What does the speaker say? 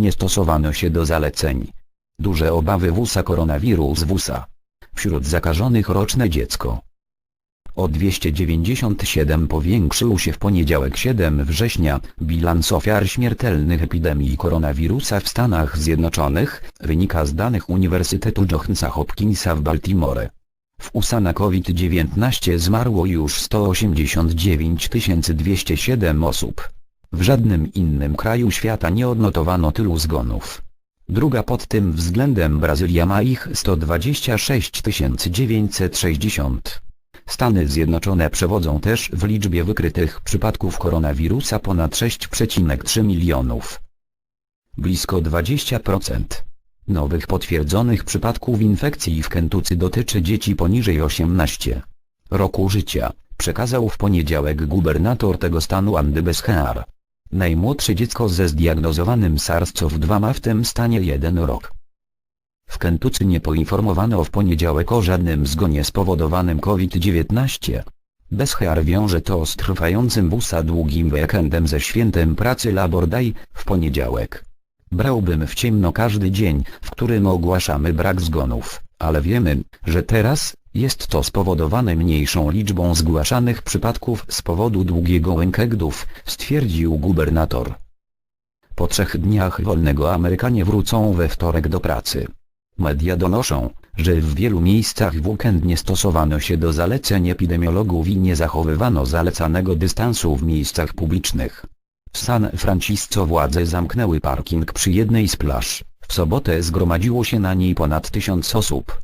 nie stosowano się do zaleceń. Duże obawy WUSA koronawirus WUSA. Wśród zakażonych roczne dziecko. O 297 powiększył się w poniedziałek 7 września bilans ofiar śmiertelnych epidemii koronawirusa w Stanach Zjednoczonych, wynika z danych Uniwersytetu Johns Hopkinsa w Baltimore. W USA na COVID-19 zmarło już 189 207 osób. W żadnym innym kraju świata nie odnotowano tylu zgonów. Druga pod tym względem Brazylia ma ich 126 960. Stany Zjednoczone przewodzą też w liczbie wykrytych przypadków koronawirusa ponad 6,3 milionów. Blisko 20% nowych potwierdzonych przypadków infekcji w Kentucky dotyczy dzieci poniżej 18 roku życia, przekazał w poniedziałek gubernator tego stanu Andy Beshear. Najmłodsze dziecko ze zdiagnozowanym SARS-CoV-2 ma w tym stanie jeden rok. W Kentucky nie poinformowano w poniedziałek o żadnym zgonie spowodowanym COVID-19. Beshear wiąże to z trwającym w USA długim weekendem ze świętem pracy Labor Day w poniedziałek. Brałbym w ciemno każdy dzień, w którym ogłaszamy brak zgonów, ale wiemy, że teraz jest to spowodowane mniejszą liczbą zgłaszanych przypadków z powodu długiego weekendu, stwierdził gubernator. Po trzech dniach wolnego Amerykanie wrócą we wtorek do pracy. Media donoszą, że w wielu miejscach w weekend nie stosowano się do zaleceń epidemiologów i nie zachowywano zalecanego dystansu w miejscach publicznych. W San Francisco władze zamknęły parking przy jednej z plaż. W sobotę zgromadziło się na niej ponad tysiąc osób.